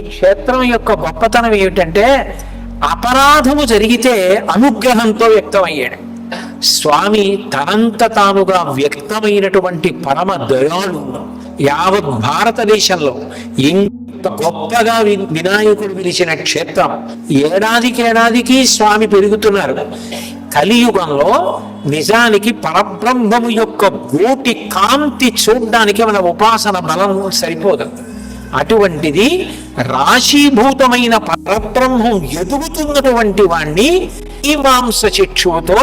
క్షేత్రం యొక్క గొప్పతనం ఏమిటంటే అపరాధము జరిగితే అనుగ్రహంతో వ్యక్తమయ్యాడు. స్వామి తనంత తానుగా వ్యక్తమైనటువంటి పరమ దయాళు. యావత్ భారతదేశంలో ఇంత గొప్పగా వి- వినాయకుడు పిలిచిన క్షేత్రం. ఏడాదికి ఏడాదికి స్వామి పెరుగుతున్నారు. కలియుగంలో నిజానికి పరబ్రహ్మము యొక్క గోటి కాంతి చూడ్డానికి మన ఉపాసన బలం సరిపోదు. అటువంటిది రాశీభూతమైన పరబ్రహ్మం ఎదుగుతున్నటువంటి వాణ్ణి ఈ మాంస చిక్షుతో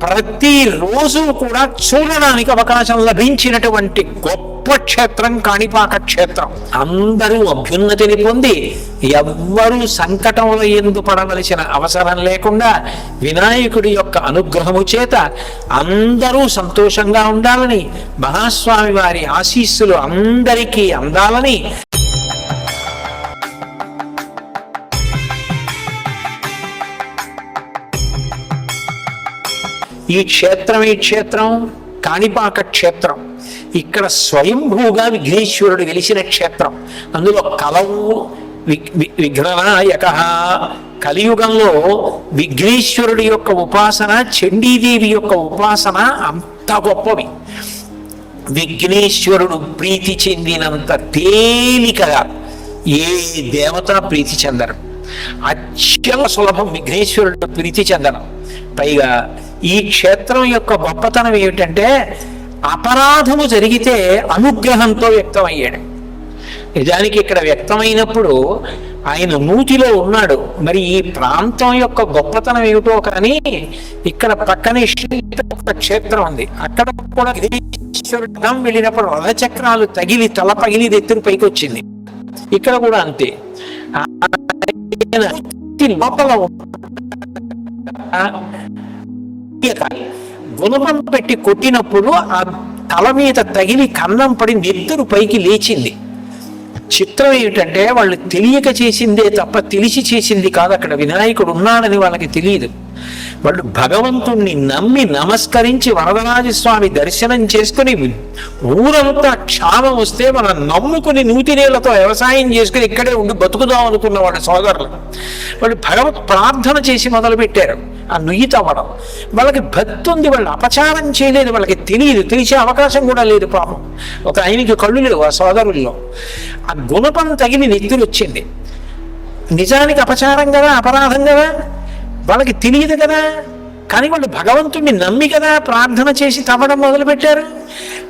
ప్రతిరోజు కూడా చూడడానికి అవకాశం లభించినటువంటి గొప్ప క్షేత్రం కాణిపాక క్షేత్రం. అందరూ అభ్యున్నతిని పొంది ఎవ్వరూ సంకటంలో ఎందు పడవలసిన అవసరం లేకుండా వినాయకుడి యొక్క అనుగ్రహము చేత అందరూ సంతోషంగా ఉండాలని మహాస్వామి వారి ఆశీస్సులు అందరికీ అందాలని ఈ క్షేత్రం ఈ క్షేత్రం? కాణిపాక క్షేత్రం. ఇక్కడ స్వయంభూగా విఘ్నేశ్వరుడు వెలిసిన క్షేత్రం. అందులో కలవు వి- వి- విఘ్ననాయక. కలియుగంలో విఘ్నేశ్వరుడి యొక్క ఉపాసన చండీదేవి యొక్క ఉపాసన అంత గొప్పవి. విఘ్నేశ్వరుడు ప్రీతి చెందినంత తేలికగా ఏ దేవత ప్రీతి చెందరు? అత్యంత సులభం విఘ్నేశ్వరుడు ప్రీతి చెందడం. పైగా ఈ క్షేత్రం యొక్క గొప్పతనం ఏమిటంటే అపరాధము జరిగితే అనుగ్రహంతో వ్యక్తమయ్యాడు. నిజానికి ఇక్కడ వ్యక్తమైనప్పుడు ఆయన నూతిలో ఉన్నాడు. మరి ఈ ప్రాంతం యొక్క గొప్పతనం ఏమిటో కానీ ఇక్కడ పక్కనే శ్రీ క్షేత్రం ఉంది. అక్కడ కూడా వెళ్ళినప్పుడు రథచక్రాలు తగిలి తల పగిలి ఎత్తురు పైకి వచ్చింది. ఇక్కడ కూడా అంతే. లోపల ఉన్న గుణపం పెట్టి కొట్టినప్పుడు ఆ తల మీద తగిలి కన్నం పడి నెత్తురు పైకి లేచింది. చిత్రం ఏమిటంటే వాళ్ళు తెలియక చేసిందే తప్ప తెలిసి చేసింది కాదు. అక్కడ వినాయకుడు ఉన్నాడని వాళ్ళకి తెలియదు. వాళ్ళు భగవంతుణ్ణి నమ్మి నమస్కరించి వరదరాజస్వామి దర్శనం చేసుకుని ఊరంతా క్షామం వస్తే మనం నమ్ముకుని నూతినీళ్ళతో వ్యవసాయం చేసుకుని ఇక్కడే ఉండి బతుకుదాం అనుకున్న వాళ్ళ సోదరులు. వాళ్ళు భగవత్ ప్రార్థన చేసి మొదలు పెట్టారు ఆ నుయ్యి తవ్వడం. వాళ్ళకి భక్తి ఉంది వాళ్ళు అపచారం చేయలేదు వాళ్ళకి తెలియదు తెలిసే అవకాశం కూడా లేదు పాపం. ఒక ఆయనకి కళ్ళు లేవు ఆ సోదరుల్లో. ఆ గుణపం తగిలి నెత్తురు వచ్చింది నిజానికి అపచారం కదా అపరాధం కదా? వాళ్ళకి తెలియదు కదా. కానీ వాళ్ళు భగవంతుడిని నమ్మి కదా ప్రార్థన చేసి తవ్వడం మొదలుపెట్టారు.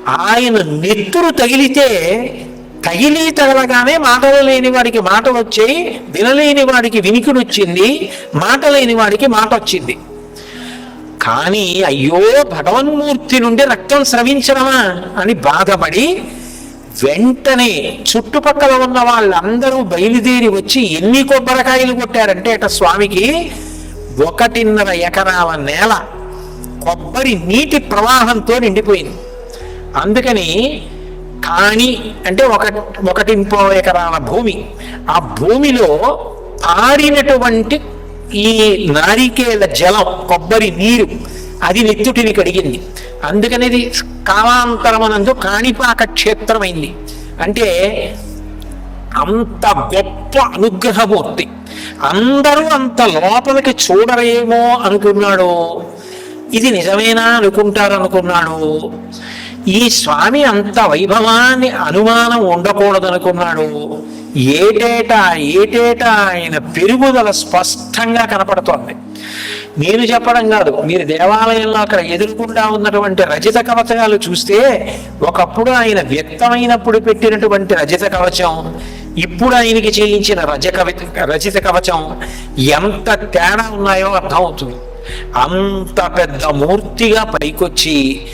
ఆయన నెత్తురు తగిలితే తగిలి తగలగానే మాటలు లేని వాడికి మాటలు వచ్చాయి వినలేని వాడికి వినికిడి వచ్చింది మాట లేని వాడికి మాట వచ్చింది. కానీ అయ్యో భగవన్మూర్తి నుండి రక్తం స్రవించడమా అని బాధపడి వెంటనే చుట్టుపక్కల ఉన్న వాళ్ళందరూ బయలుదేరి వచ్చి ఎన్ని కొబ్బరికాయలు కొట్టారంటే అట స్వామికి ఒకటిన్నర ఎకరాల నేల కొబ్బరి నీటి ప్రవాహంతో నిండిపోయింది. అందుకని కాణి అంటే ఒక ఒకటింపో ఎకరాల భూమి ఆ భూమిలో పారినటువంటి ఈ నారికేల జలం కొబ్బరి నీరు అది నెత్తుటిని కడిగింది. అందుకని కాలాంతరమనందు కాణిపాక క్షేత్రమైంది. అంటే అంత గొప్ప అనుగ్రహమూర్తి. అందరూ అంత లోపలికి చూడరేమో అనుకున్నాడు. ఇది నిజమేనా అనుకుంటారు అనుకున్నాడు ఈ స్వామి అంత వైభవాన్ని అనుమానం ఉండకూడదు అనుకున్నాడు ఏటేటా ఏటేటా ఆయన పెరుగుదల స్పష్టంగా కనపడుతోంది. నేను చెప్పడం కాదు మీరు దేవాలయంలో అక్కడ ఎదురుకుండా ఉన్నటువంటి రజిత కవచాలు చూస్తే ఒకప్పుడు ఆయన వ్యక్తమైనప్పుడు పెట్టినటువంటి రజిత కవచం ఇప్పుడు ఆయనకి చేయించిన రజ కవి రచిత కవచం ఎంత తేడా ఉన్నాయో అర్థమవుతుంది. అంత పెద్ద మూర్తిగా పైకొచ్చి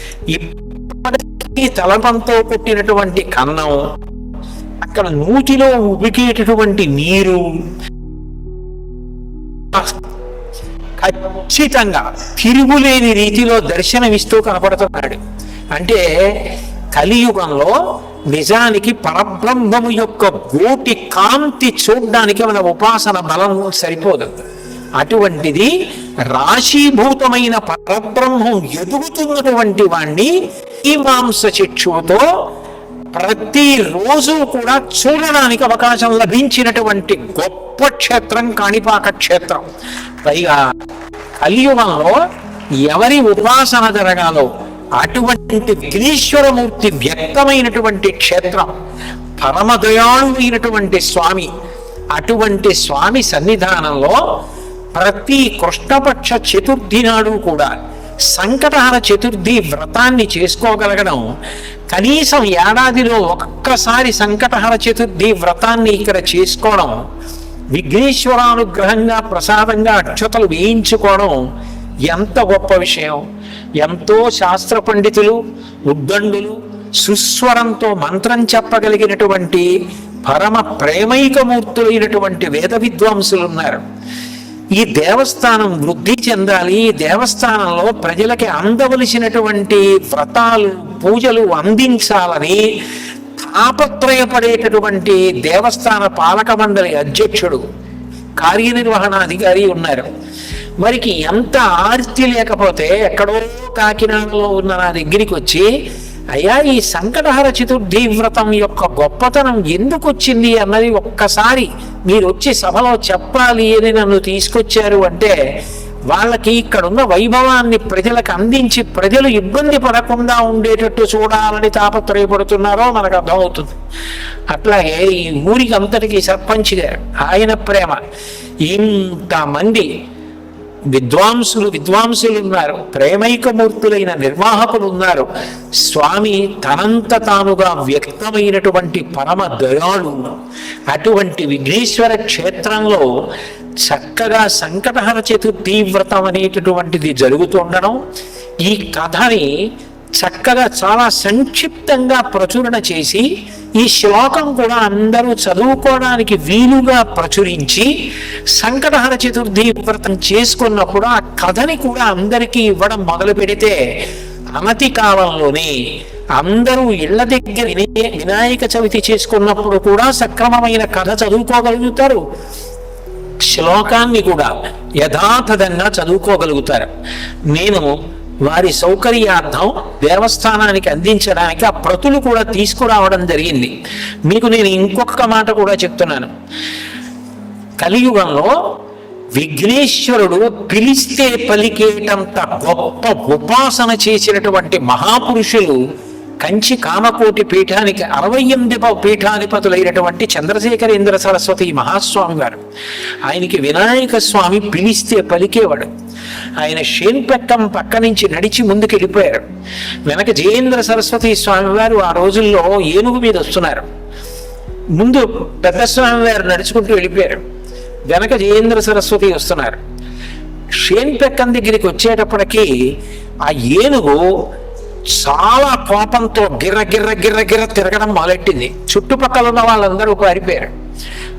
ఈ తలపంతో కొట్టినటువంటి కన్నం అక్కడ నూతిలో ఉబికేటటువంటి నీరు ఖచ్చితంగా తిరుగులేని రీతిలో దర్శనమిస్తూ కనపడుతున్నాడు. అంటే కలియుగంలో నిజానికి పరబ్రహ్మము యొక్క గోటి కాంతి చూడ్డానికి మన ఉపాసన బలం సరిపోదు. అటువంటిది రాశీభూతమైన పరబ్రహ్మం ఎదుగుతున్నటువంటి వాణ్ణి ఈ మాంస చక్షువుతో ప్రతిరోజు కూడా చూడడానికి అవకాశం లభించినటువంటి గొప్ప క్షేత్రం కాణిపాక క్షేత్రం. పైగా కలియుగంలో ఎవరి ఉపాసన జరగాలో అటువంటి గిరీశ్వరమూర్తి వ్యక్తమైనటువంటి క్షేత్రం పరమదయాళువైనటువంటి స్వామి అటువంటి స్వామి సన్నిధానంలో ప్రతి కృష్ణపక్ష చతుర్థి నాడు కూడా సంకటహర చతుర్థి వ్రతాన్ని చేసుకోగలగడం కనీసం ఏడాదిలో ఒక్కసారి సంకటహర చతుర్థి వ్రతాన్ని ఇక్కడ చేసుకోవడం విఘ్నేశ్వరానుగ్రహంగా ప్రసాదంగా అక్షతలు వేయించుకోవడం ఎంత గొప్ప విషయం. ఎంతో శాస్త్ర పండితులు ఉద్దండులు సుస్వరంతో మంత్రం చెప్పగలిగినటువంటి పరమ ప్రేమైకమూర్తులైనటువంటి వేద విద్వాంసులు ఉన్నారు. ఈ దేవస్థానం వృద్ధి చెందాలి ఈ దేవస్థానంలో ప్రజలకి అందవలసినటువంటి వ్రతాలు పూజలు అందించాలని తాపత్రయపడేటటువంటి దేవస్థాన పాలక మండలి అధ్యక్షుడు కార్యనిర్వహణాధికారి ఉన్నారు. మరికి ఎంత ఆర్తి లేకపోతే ఎక్కడో కాకినాడలో ఉన్న నా దగ్గరికి వచ్చి అయ్యా ఈ సంకటహర చతుర్థి వ్రతం యొక్క గొప్పతనం ఎందుకు వచ్చింది అన్నది ఒక్కసారి మీరు వచ్చి సభలో చెప్పాలి అని నన్ను తీసుకొచ్చారు అంటే వాళ్ళకి ఇక్కడున్న వైభవాన్ని ప్రజలకు అందించి ప్రజలు ఇబ్బంది పడకుండా ఉండేటట్టు చూడాలని తాపత్రయపడుతున్నారో మనకు అర్థమవుతుంది. అట్లాగే ఈ ఊరికి అంతటికి సర్పంచ్ గారు ఆయన ప్రేమ. ఇంతమంది విద్వాంసులు విద్వాంసులు ఉన్నారు ప్రేమైకమూర్తులైన నిర్వాహకులు ఉన్నారు. స్వామి తనంత తానుగా వ్యక్తమైనటువంటి పరమ దయాళు. అటువంటి విఘ్నేశ్వర క్షేత్రంలో చక్కగా సంకటహర చతుర్థీవ్రతం అనేటటువంటిది జరుగుతుండడం ఈ కథని చక్కగా చాలా సంక్షిప్తంగా ప్రచురణ చేసి ఈ శ్లోకం కూడా అందరూ చదువుకోవడానికి వీలుగా ప్రచురించి సంకటహర చతుర్థి వ్రతం చేసుకున్నప్పుడు ఆ కథని కూడా అందరికీ ఇవ్వడం మొదలు పెడితే అనతి కాలంలోనే అందరూ ఇళ్ళ దగ్గర వినయ- వినాయక చవితి చేసుకున్నప్పుడు కూడా సక్రమమైన కథ చదువుకోగలుగుతారు. శ్లోకాన్ని కూడా యథాతథంగా చదువుకోగలుగుతారు. నేను వారి సౌకర్యార్థం దేవస్థానానికి అందించడానికి ఆ ప్రతులు కూడా తీసుకురావడం జరిగింది. మీకు నేను ఇంకొక మాట కూడా చెప్తున్నాను. కలియుగంలో విఘ్నేశ్వరుడు పిలిస్తే పలికేటంత గొప్ప ఉపాసన చేసినటువంటి మహాపురుషులు కంచి కామకోటి పీఠానికి అరవై ఎనిమిది పీఠాధిపతులైనటువంటి చంద్రశేఖరేంద్ర సరస్వతి మహాస్వామి గారు ఆయనకి వినాయక స్వామి పిలిస్తే పలికేవాడు. ఆయన షేన్పెక్కం పక్క నుంచి నడిచి ముందుకు వెళ్ళిపోయారు వెనక జయేంద్ర సరస్వతి స్వామి వారు ఆ రోజుల్లో ఏనుగు మీద వస్తున్నారు. ముందు పెద్ద స్వామి వారు నడుచుకుంటూ వెళ్ళిపోయారు. వెనక జయేంద్ర సరస్వతి వస్తున్నారు. షేన్పెక్కం దగ్గరికి వచ్చేటప్పటికీ ఆ ఏనుగు చాలా కోపంతో గిర్ర గిర్ర గిర్ర గిర్ర తిరగడం మొదలెట్టింది. చుట్టుపక్కల ఉన్న వాళ్ళందరూ పారిపోయారు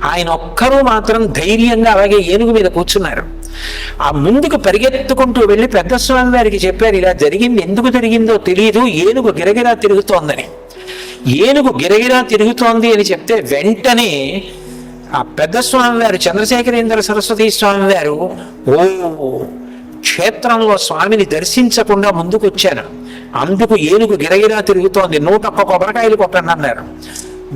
ఆయన ఒక్కరూ మాత్రం ధైర్యంగా అలాగే ఏనుగు మీద కూర్చున్నారు. ఆ ముందుకు పరిగెత్తుకుంటూ వెళ్ళి పెద్ద స్వామి వారికి చెప్పారు ఇలా జరిగింది ఎందుకు జరిగిందో తెలియదు ఏనుగు గిరగిరా తిరుగుతోందని. ఏనుగు గిరగిరా తిరుగుతోంది అని చెప్తే వెంటనే ఆ పెద్ద స్వామి వారు చంద్రశేఖరేంద్ర సరస్వతి స్వామి వారు ఓ క్షేత్రంలో స్వామిని దర్శించకుండా ముందుకు వచ్చాను అందుకు ఏనుగు గిరగిరా తిరుగుతోంది. నూట ఒక్క కొబ్బరికాయలు కొట్టండి అన్నారు.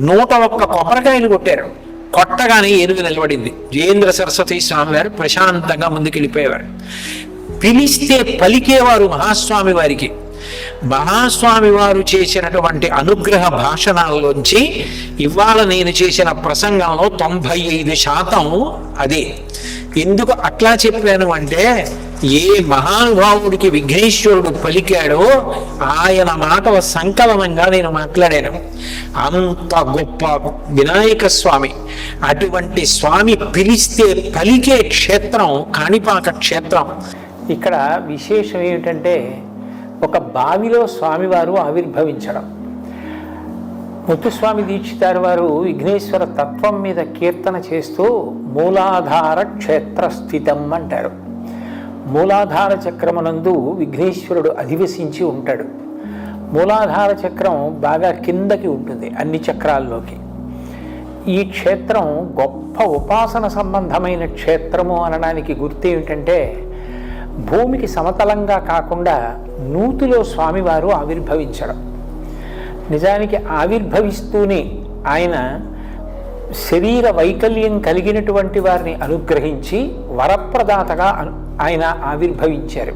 నూట ఒక్క కొబ్బరికాయలు కొట్టారు. కొట్టగానే ఏనుగు నిలబడింది. జయేంద్ర సరస్వతి స్వామి వారు ప్రశాంతంగా ముందుకెళ్ళిపోయేవారు. పిలిస్తే పలికేవారు మహాస్వామి వారికి. మహాస్వామి వారు చేసినటువంటి అనుగ్రహ భాషణాల్లోంచి ఇవాళ నేను చేసిన ప్రసంగంలో తొంభై ఐదు శాతం అదే. ఎందుకు అట్లా చెప్పాను అంటే ఏ మహానుభావుడికి విఘ్నేశ్వరుడు పలికాడో ఆయన మాట సంకలనంగా నేను మాట్లాడాను. అంత గొప్ప వినాయక స్వామి. అటువంటి స్వామి పిలిస్తే పలికే క్షేత్రం కాణిపాక క్షేత్రం. ఇక్కడ విశేషం ఏమిటంటే ఒక బావిలో స్వామివారు ఆవిర్భవించడం. ముత్తుస్వామి దీక్షితారు వారు విఘ్నేశ్వర తత్వం మీద కీర్తన చేస్తూ మూలాధార క్షేత్రస్థితం అంటారు. మూలాధార చక్రమునందు విఘ్నేశ్వరుడు అధివసించి ఉంటాడు. మూలాధార చక్రం బాగా కిందకి ఉంటుంది అన్ని చక్రాల్లోకి. ఈ క్షేత్రం గొప్ప ఉపాసన సంబంధమైన క్షేత్రము అనడానికి గుర్తు ఏమిటంటే భూమికి సమతలంగా కాకుండా నూతిలో స్వామివారు ఆవిర్భవించడం. నిజానికి ఆవిర్భవిస్తూనే ఆయన శరీర వైకల్యం కలిగినటువంటి వారిని అనుగ్రహించి వరప్రదాతగా ఆయన ఆవిర్భవించారు.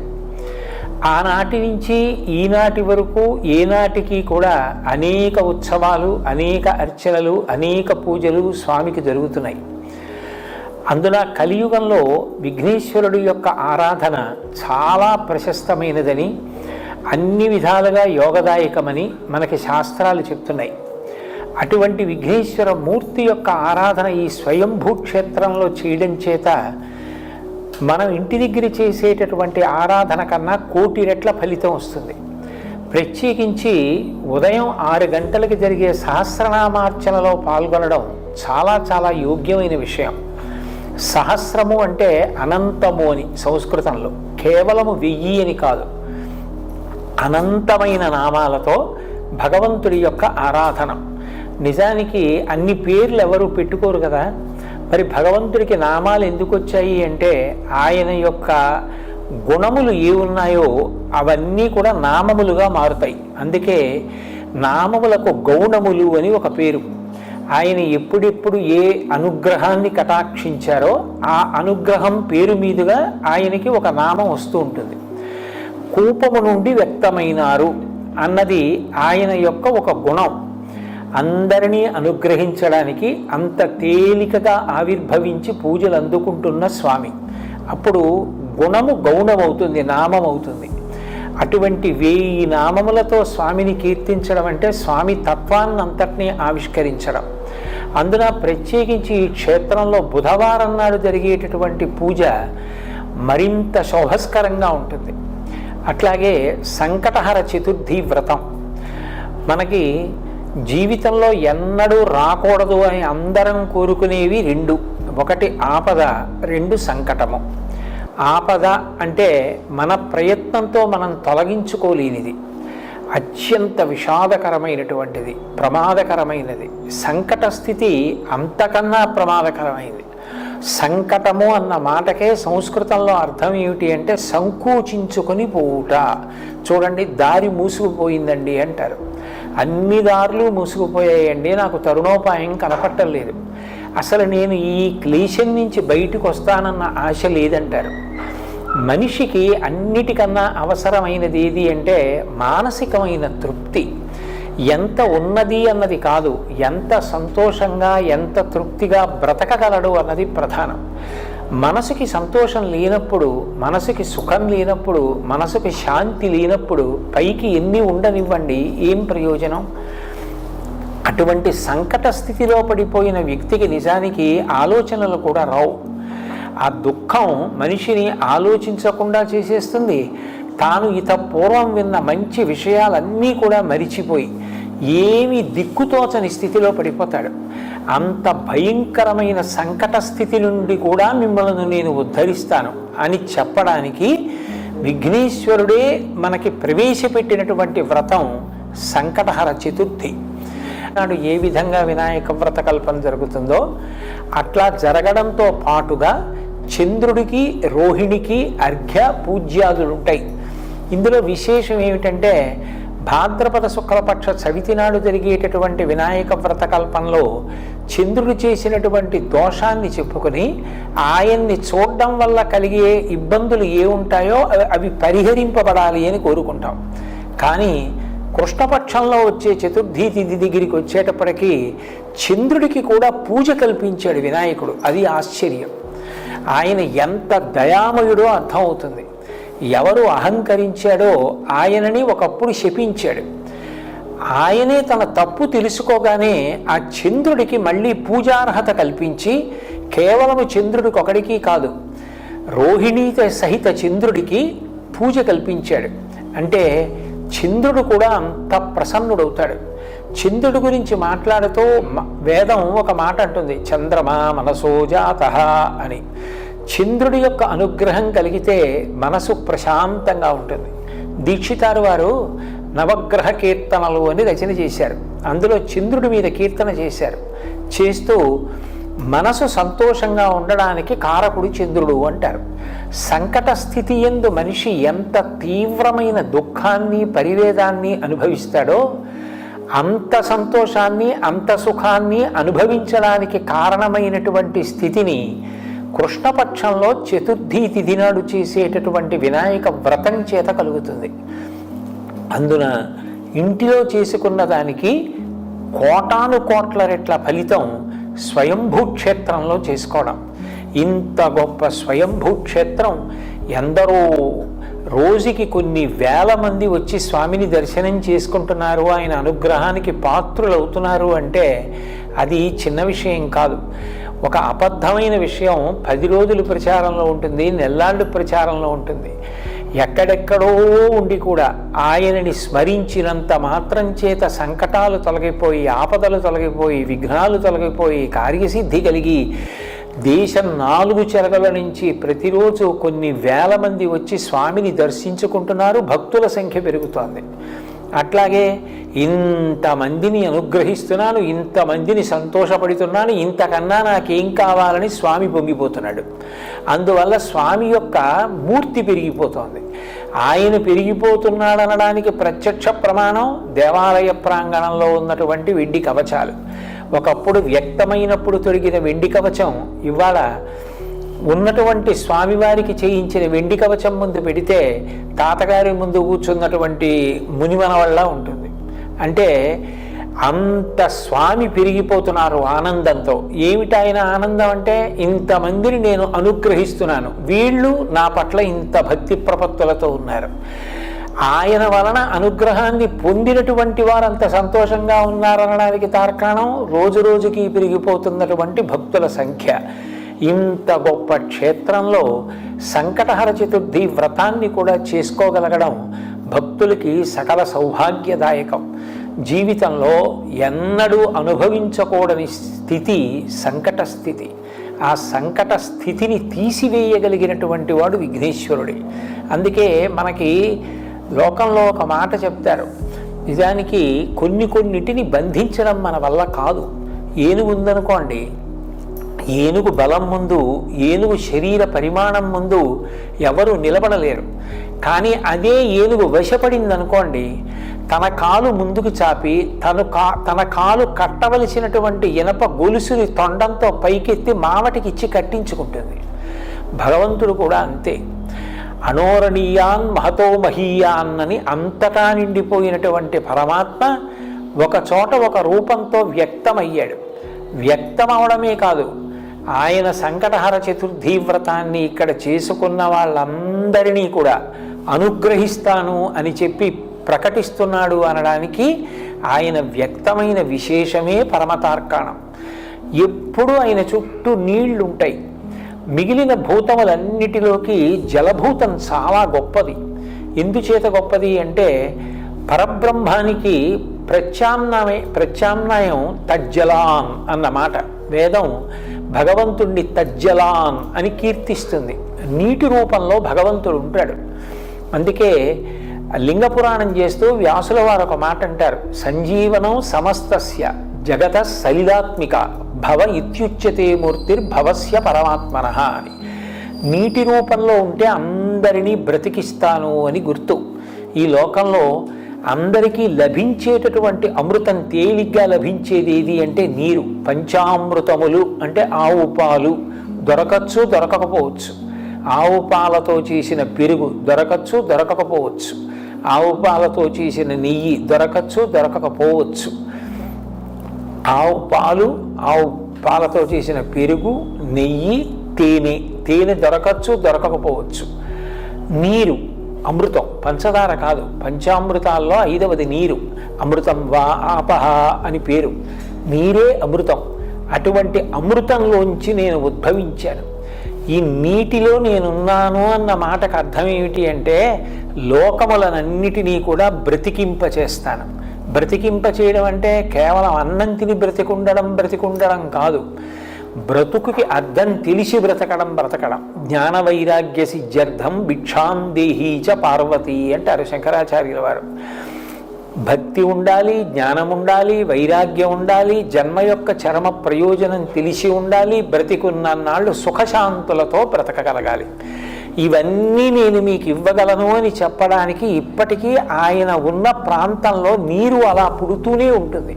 ఆనాటి నుంచి ఈనాటి వరకు ఏనాటికి కూడా అనేక ఉత్సవాలు అనేక అర్చనలు అనేక పూజలు స్వామికి జరుగుతున్నాయి. అందున కలియుగంలో విఘ్నేశ్వరుడు యొక్క ఆరాధన చాలా ప్రశస్తమైనదని అన్ని విధాలుగా యోగదాయకమని మనకి శాస్త్రాలు చెప్తున్నాయి. అటువంటి విఘ్నేశ్వర మూర్తి యొక్క ఆరాధన ఈ స్వయంభూ క్షేత్రంలో చేయడం చేత మనం ఇంటి దగ్గర చేసేటటువంటి ఆరాధన కన్నా కోటి రెట్ల ఫలితం వస్తుంది. ప్రత్యేకించి ఉదయం ఆరు గంటలకు జరిగే సహస్రనామార్చనలో పాల్గొనడం చాలా చాలా యోగ్యమైన విషయం. సహస్రము అంటే అనంతము అని సంస్కృతంలో. కేవలము వెయ్యి అని కాదు. అనంతమైన నామాలతో భగవంతుడి యొక్క ఆరాధన. నిజానికి అన్ని పేర్లు ఎవరు పెట్టుకోరు కదా. మరి భగవంతుడికి నామాలు ఎందుకు వచ్చాయి అంటే ఆయన యొక్క గుణములు ఏ ఉన్నాయో అవన్నీ కూడా నామములుగా మారుతాయి. అందుకే నామములకు గౌణములు అని ఒక పేరు. ఆయన ఎప్పుడెప్పుడు ఏ అనుగ్రహాన్ని కటాక్షించారో ఆ అనుగ్రహం పేరు మీదుగా ఆయనకి ఒక నామం వస్తూ ఉంటుంది. కూపము నుండి వ్యక్తమైనారు అన్నది ఆయన యొక్క ఒక గుణం. అందరినీ అనుగ్రహించడానికి అంత తేలికగా ఆవిర్భవించి పూజలు అందుకుంటున్న స్వామి. అప్పుడు గుణము గౌణమవుతుంది నామమవుతుంది. అటువంటి వేయి నామములతో స్వామిని కీర్తించడం అంటే స్వామి తత్వాన్నంతటినీ ఆవిష్కరించడం. అందున ప్రత్యేకించి ఈ క్షేత్రంలో బుధవారం నాడు జరిగేటటువంటి పూజ మరింత శోభస్కరంగా ఉంటుంది. అట్లాగే సంకటహర చతుర్థి వ్రతం. మనకి జీవితంలో ఎన్నడూ రాకూడదు అని అందరం కోరుకునేవి రెండు. ఒకటి ఆపద రెండు సంకటము. ఆపద అంటే మన ప్రయత్నంతో మనం తొలగించుకోలేనిది. అత్యంత విషాదకరమైనటువంటిది ప్రమాదకరమైనది. సంకట స్థితి అంతకన్నా ప్రమాదకరమైనది. సంకటము అన్న మాటకే సంస్కృతంలో అర్థం ఏమిటి అంటే సంకోచించుకొని పోవుట. చూడండి దారి మూసుకుపోయిందండి అంటారు. అన్ని దారులు మూసుకుపోయాయండి నాకు తరుణోపాయం కనపట్టలేదు. అసలు నేను ఈ క్లేశం నుంచి బయటకు వస్తానన్న ఆశ లేదంటారు. మనిషికి అన్నిటికన్నా అవసరమైనది ఏది అంటే మానసికమైన తృప్తి. ఎంత ఉన్నది అన్నది కాదు ఎంత సంతోషంగా ఎంత తృప్తిగా బ్రతకగలడు అన్నది ప్రధానం. మనసుకి సంతోషం లేనప్పుడు మనసుకి సుఖం లేనప్పుడు మనసుకి శాంతి లేనప్పుడు పైకి ఎన్ని ఉండనివ్వండి ఏం ప్రయోజనం? అటువంటి సంకట స్థితిలో పడిపోయిన వ్యక్తికి నిజానికి ఆలోచనలు కూడా రావు. ఆ దుఃఖం మనిషిని ఆలోచించకుండా చేసేస్తుంది. తాను ఇత పూర్వం విన్న మంచి విషయాలన్నీ కూడా మరిచిపోయి ఏమి దిక్కుతోచని స్థితిలో పడిపోతాడు. అంత భయంకరమైన సంకట స్థితి నుండి కూడా మిమ్మల్ని నేను ఉద్ధరిస్తాను అని చెప్పడానికి విఘ్నేశ్వరుడే మనకి ప్రవేశపెట్టినటువంటి వ్రతం సంకటహర చతుర్థి. నాడు ఏ విధంగా వినాయక వ్రత కల్పన జరుగుతుందో అట్లా జరగడంతో పాటుగా చంద్రుడికి రోహిణికి అర్ఘ్య పూజ్యాదులు ఉంటాయి. ఇందులో విశేషం ఏమిటంటే భాద్రపద శుక్లపక్ష చవితి నాడు జరిగేటటువంటి వినాయక వ్రత కల్పనలో చంద్రుడు చేసినటువంటి దోషాన్ని చెప్పుకొని ఆయన్ని చూడడం వల్ల కలిగే ఇబ్బందులు ఏ ఉంటాయో అవి- అవి పరిహరింపబడాలి అని కోరుకుంటాం. కానీ కృష్ణపక్షంలో వచ్చే చతుర్థి తిథి దగ్గరికి వచ్చేటప్పటికీ చంద్రుడికి కూడా పూజ కల్పించాడు వినాయకుడు. అది ఆశ్చర్యం. ఆయన ఎంత దయామయుడో అర్థమవుతుంది. ఎవరు అహంకరించాడో ఆయనని ఒకప్పుడు శపించాడు. ఆయనే తన తప్పు తెలుసుకోగానే ఆ చంద్రుడికి మళ్ళీ పూజార్హత కల్పించి కేవలము చంద్రుడికి ఒకడికి కాదు రోహిణీ సహిత చంద్రుడికి పూజ కల్పించాడు. అంటే చంద్రుడు కూడా అంత ప్రసన్నుడవుతాడు. చంద్రుడి గురించి మాట్లాడుతూ వేదం ఒక మాట అంటుంది చంద్రమా మనసోజాత అని. చంద్రుడి యొక్క అనుగ్రహం కలిగితే మనసు ప్రశాంతంగా ఉంటుంది. దీక్షితారు వారు నవగ్రహ కీర్తనలు అని రచన చేశారు. అందులో చంద్రుడి మీద కీర్తన చేశారు. చేస్తూ మనసు సంతోషంగా ఉండడానికి కారకుడు చంద్రుడు అంటారు. సంకట స్థితి ఎందు మనిషి ఎంత తీవ్రమైన దుఃఖాన్ని పరివేదాన్ని అనుభవిస్తాడో అంత సంతోషాన్ని అంత సుఖాన్ని అనుభవించడానికి కారణమైనటువంటి స్థితిని కృష్ణపక్షంలో చతుర్థి తిథి నాడు చేసేటటువంటి వినాయక వ్రతం చేత కలుగుతుంది. అందున ఇంటిలో చేసుకున్న దానికి కోటాను కోట్ల రెట్ల ఫలితం స్వయంభూ క్షేత్రంలో చేసుకోవడం. ఇంత గొప్ప స్వయంభూ క్షేత్రం ఎందరో రోజుకి కొన్ని వేల మంది వచ్చి స్వామిని దర్శనం చేసుకుంటున్నారు ఆయన అనుగ్రహానికి పాత్రులవుతున్నారు అంటే అది చిన్న విషయం కాదు. ఒక అబద్ధమైన విషయం పది రోజులు ప్రచారంలో ఉంటుంది నెల్లాళ్ళు ప్రచారంలో ఉంటుంది. ఎక్కడెక్కడో ఉండి కూడా ఆయనని స్మరించినంత మాత్రం చేత సంకటాలు తొలగిపోయి ఆపదలు తొలగిపోయి విఘ్నాలు తొలగిపోయి కార్యసిద్ధి కలిగి దేశం నాలుగు చెరగల నుంచి ప్రతిరోజు కొన్ని వేల మంది వచ్చి స్వామిని దర్శించుకుంటున్నారు భక్తుల సంఖ్య పెరుగుతోంది. అట్లాగే ఇంతమందిని అనుగ్రహిస్తున్నాను ఇంతమందిని సంతోషపడుతున్నాను ఇంతకన్నా నాకేం కావాలని స్వామి పొంగిపోతున్నాడు. అందువల్ల స్వామి యొక్క మూర్తి పెరిగిపోతోంది. ఆయన పెరిగిపోతున్నాడనడానికి ప్రత్యక్ష ప్రమాణం దేవాలయ ప్రాంగణంలో ఉన్నటువంటి వెండి కవచాలు. ఒకప్పుడు వ్యక్తమైనప్పుడు తొడిగిన వెండి కవచం ఇవాళ ఉన్నటువంటి స్వామివారికి చేయించిన వెండి కవచం ముందు పెడితే తాతగారి ముందు కూర్చున్నటువంటి మునిమన వల్ల ఉంటుంది. అంటే అంత స్వామి పెరిగిపోతున్నారు ఆనందంతో. ఏమిటి ఆయన ఆనందం అంటే ఇంతమందిని నేను అనుగ్రహిస్తున్నాను. వీళ్ళు నా పట్ల ఇంత భక్తి ప్రపత్తులతో ఉన్నారు. ఆయన వలన అనుగ్రహాన్ని పొందినటువంటి వారు అంత సంతోషంగా ఉన్నారనడానికి తార్కాణం రోజు రోజుకి పెరిగిపోతున్నటువంటి భక్తుల సంఖ్య. ఇంత గొప్ప క్షేత్రంలో సంకటహర చతుర్థి వ్రతాన్ని కూడా చేసుకోగలగడం భక్తులకి సకల సౌభాగ్యదాయకం. జీవితంలో ఎన్నడూ అనుభవించకూడని స్థితి సంకట స్థితి. ఆ సంకట స్థితిని తీసివేయగలిగినటువంటి వాడు విఘ్నేశ్వరుడే. అందుకే మనకి లోకంలో ఒక మాట చెప్తారు. నిజానికి కొన్ని కొన్నిటిని బంధించడం మన వల్ల కాదు. ఏనుగు ఉందనుకోండి ఏనుగు బలం ముందు ఏనుగు శరీర పరిమాణం ముందు ఎవరు నిలబడలేరు. కానీ అదే ఏనుగు వశపడిందనుకోండి తన కాలు ముందుకు చాపి తను కా తన కాలు కట్టవలసినటువంటి ఇనప గొలుసుని తొండంతో పైకెత్తి మావటికిచ్చి కట్టించుకుంటుంది. భగవంతుడు కూడా అంతే. అనోరణీయాన్ మహతో మహీయాన్ అని అంతటా నిండిపోయినటువంటి పరమాత్మ ఒక చోట ఒక రూపంతో వ్యక్తమయ్యాడు. వ్యక్తమవడమే కాదు ఆయన సంకటహర చతుర్థి వ్రతాన్ని ఇక్కడ చేసుకున్న వాళ్ళందరినీ కూడా అనుగ్రహిస్తాను అని చెప్పి ప్రకటిస్తున్నాడు అనడానికి ఆయన వ్యక్తమైన విశేషమే పరమతార్కాణం. ఎప్పుడూ ఆయన చుట్టూ నీళ్ళుంటాయి. మిగిలిన భూతములన్నిటిలోకి జలభూతం చాలా గొప్పది. ఎందుచేత గొప్పది అంటే పరబ్రహ్మానికి ప్రత్యామ్నాయ ప్రత్యామ్నాయం తజ్జలాం అన్నమాట. వేదం భగవంతుణ్ణి తజ్జలాన్ అని కీర్తిస్తుంది. నీటి రూపంలో భగవంతుడు ఉంటాడు. అందుకే లింగ పురాణం చేస్తూ వ్యాసుల వారు ఒక మాట అంటారు. సంజీవనం సమస్తస్య జగత సలిలాత్మిక భవ ఇత్యుచ్యతే మూర్తిర్భవస్య పరమాత్మన అని. నీటి రూపంలో ఉంటే అందరినీ బ్రతికిస్తాను అని గుర్తు. ఈ లోకంలో అందరికీ లభించేటటువంటి అమృతం తేలిగ్గా లభించేది ఏది అంటే నీరు. పంచామృతములు అంటే ఆవు పాలు. దొరకచ్చు దొరకకపోవచ్చు. ఆవు పాలతో చేసిన పెరుగు దొరకచ్చు దొరకకపోవచ్చు. ఆవు పాలతో చేసిన నెయ్యి దొరకచ్చు దొరకకపోవచ్చు. ఆవు పాలు ఆవు పాలతో చేసిన పెరుగు నెయ్యి తేనె. తేనె దొరకచ్చు దొరకకపోవచ్చు. నీరు అమృతం పంచదార కాదు పంచామృతాల్లో ఐదవది నీరు. అమృతం వా ఆపహ అని పేరు. నీరే అమృతం. అటువంటి అమృతంలోంచి నేను ఉద్భవించాను. ఈ నీటిలో నేనున్నాను అన్న మాటకు అర్థం ఏమిటి అంటే లోకములనన్నిటినీ కూడా బ్రతికింపచేస్తాను. బ్రతికింప చేయడం అంటే కేవలం అన్నం తిని బ్రతికుండడం బ్రతికుండడం కాదు. బ్రతుకుకి అర్థం తెలిసి బ్రతకడం బ్రతకడం. జ్ఞాన వైరాగ్య సిద్ధ్యర్థం భిక్షాం దేహీచ పార్వతి అంటారు శంకరాచార్యుల వారు. భక్తి ఉండాలి జ్ఞానం ఉండాలి వైరాగ్యం ఉండాలి జన్మ యొక్క చరమ ప్రయోజనం తెలిసి ఉండాలి బ్రతికున్న నాళ్ళు సుఖశాంతులతో బ్రతకగలగాలి. ఇవన్నీ నేను మీకు ఇవ్వగలను అని చెప్పడానికి ఇప్పటికీ ఆయన ఉన్న ప్రాంతంలో నీరు అలా పుడుతూనే ఉంటుంది.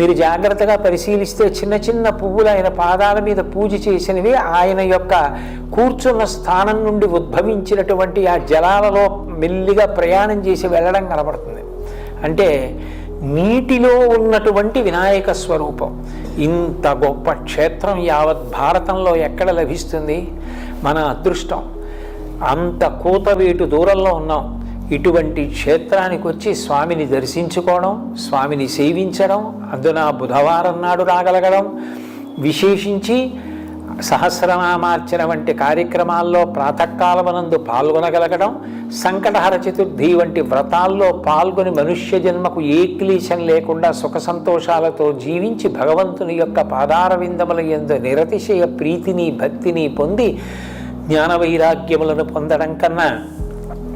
మీరు జాగ్రత్తగా పరిశీలిస్తే చిన్న చిన్న పువ్వులు ఆయన పాదాల మీద పూజ చేసినవి ఆయన యొక్క కూర్చున్న స్థానం నుండి ఉద్భవించినటువంటి ఆ జలాలలో మెల్లిగా ప్రయాణం చేసి వెళ్ళడం కనబడుతుంది. అంటే నీటిలో ఉన్నటువంటి వినాయక స్వరూపం. ఇంత గొప్ప క్షేత్రం యావత్ భారతంలో ఎక్కడ లభిస్తుంది? మన అదృష్టం. అంత కూతవేటు దూరంలో ఉన్నాం. ఇటువంటి క్షేత్రానికి వచ్చి స్వామిని దర్శించుకోవడం స్వామిని సేవించడం అందున బుధవారం నాడు రాగలగడం విశేషించి సహస్రనామార్చన వంటి కార్యక్రమాల్లో ప్రాతకాలమనందు పాల్గొనగలగడం సంకటహర చతుర్థి వంటి వ్రతాల్లో పాల్గొని మనుష్య జన్మకు ఏ క్లీశం లేకుండా సుఖ సంతోషాలతో జీవించి భగవంతుని యొక్క పాదార విందముల ఎందు నిరతిశయ ప్రీతిని భక్తిని పొంది జ్ఞాన వైరాగ్యములను పొందడం కన్నా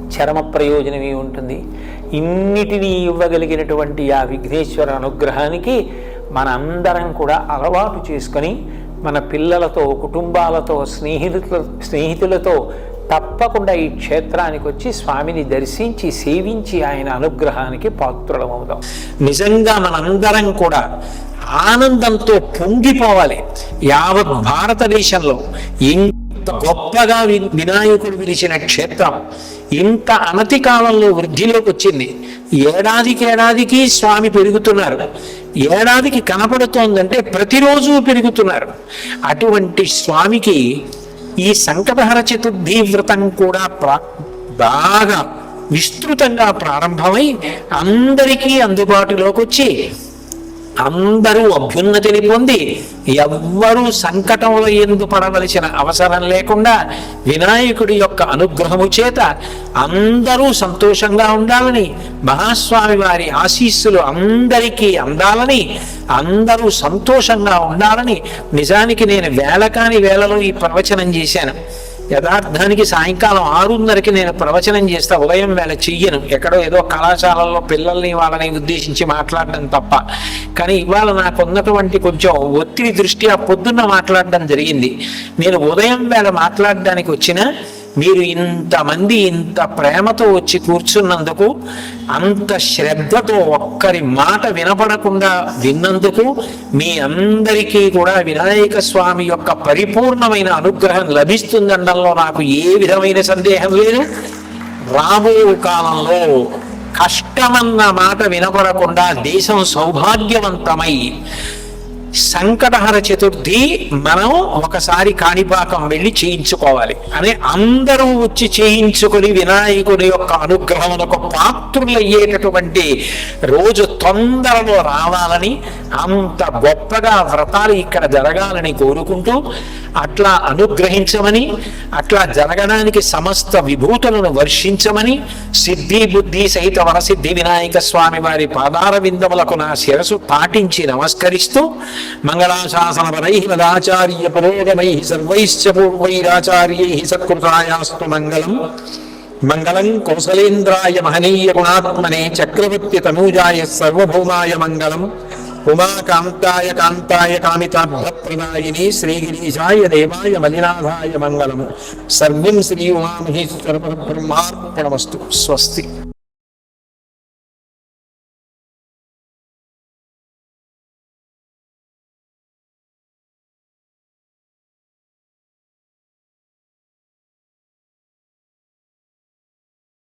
చరమ ప్రయోజనమే ఉంటుంది. ఇన్నిటినీ ఇవ్వగలిగినటువంటి ఆ విఘ్నేశ్వర అనుగ్రహానికి మనందరం కూడా అలవాటు చేసుకొని మన పిల్లలతో కుటుంబాలతో స్నేహితులతో స్నేహితులతో తప్పకుండా ఈ క్షేత్రానికి వచ్చి స్వామిని దర్శించి సేవించి ఆయన అనుగ్రహానికి పాత్రులమవుదాం. నిజంగా మనందరం కూడా ఆనందంతో పొంగిపోవాలి. యావత్ భారతదేశంలో ఇంత గొప్పగా వి- వినాయకుడు విలిచిన క్షేత్రం ఇంత అనతి కాలంలో వృద్ధిలోకి వచ్చింది. ఏడాదికి ఏడాదికి స్వామి పెరుగుతున్నారు. ఏడాదికి కనపడుతోందంటే ప్రతిరోజు పెరుగుతున్నారు. అటువంటి స్వామికి ఈ సంకటహర చతుర్థి వ్రతం కూడా ప్రా బాగా విస్తృతంగా ప్రారంభమై అందరికీ అందుబాటులోకి వచ్చి అందరూ అభ్యున్నతిని పొంది ఎవ్వరూ సంకటంలో ఎందు పడవలసిన అవసరం లేకుండా వినాయకుడి యొక్క అనుగ్రహము చేత అందరూ సంతోషంగా ఉండాలని మహాస్వామి వారి ఆశీస్సులు అందరికీ అందాలని అందరూ సంతోషంగా ఉండాలని నిజానికి నేను వేలకాని వేళలో ఈ ప్రవచనం చేశాను. యథార్థానికి సాయంకాలం ఆరున్నరకి నేను ప్రవచనం చేస్తా ఉదయం వేళ చెయ్యను. ఎక్కడో ఏదో కళాశాలల్లో పిల్లల్ని వాళ్ళని ఉద్దేశించి మాట్లాడడం తప్ప. కానీ ఇవాళ నాకు ఉన్నటువంటి కొంచెం ఒత్తిడి దృష్ట్యా పొద్దున్న మాట్లాడడం జరిగింది. నేను ఉదయం వేళ మాట్లాడడానికి వచ్చినా మీరు ఇంతమంది ఇంత ప్రేమతో వచ్చి కూర్చున్నందుకు అంత శ్రద్ధతో ఒక్కరి మాట వినపడకుండా విన్నందుకు మీ అందరికీ కూడా వినాయక స్వామి యొక్క పరిపూర్ణమైన అనుగ్రహం లభిస్తుందనడంలో నాకు ఏ విధమైన సందేహం లేదు. రాబోయే కాలంలో కష్టమన్న మాట వినపడకుండా దేశం సౌభాగ్యవంతమై సంకటహర చతుర్థి మనం ఒకసారి కాణిపాకం వెళ్ళి చేయించుకోవాలి. అని అందరూ వచ్చి చేయించుకుని వినాయకుని యొక్క అనుగ్రహమునకు పాత్రులయ్యేటటువంటి రోజు తొందరలో రావాలని అంత గొప్పగా వ్రతాలు ఇక్కడ జరగాలని కోరుకుంటూ అట్లా అనుగ్రహించమని అట్లా జరగడానికి సమస్త విభూతులను వర్షించమని సిద్ధి బుద్ధి సహిత వరసిద్ధి వినాయక స్వామి వారి పాదార విందములకు నా శిరసు పాటించి నమస్కరిస్తూ మంగళాశాసన పరై మదాచార్య పురోగమై సర్వైశ్చ పూర్వైరాచార్యై సత్కృతాయాస్తు మంగళం. మంగళం కౌసలేంద్రాయ మహనీయ గుణాత్మనే చక్రవర్తి తనూజాయ సర్వభౌమాయ మంగళం. ఉమాకాంతాయ కాంతాయ కామితాభ్రప్రదాయిని శ్రీగిరీశాయ దేవాయ మలినాథాయ మంగళం సర్వం శ్రీ ఉమామహేశ్వర బ్రహ్మార్పణమస్తు స్వస్తి.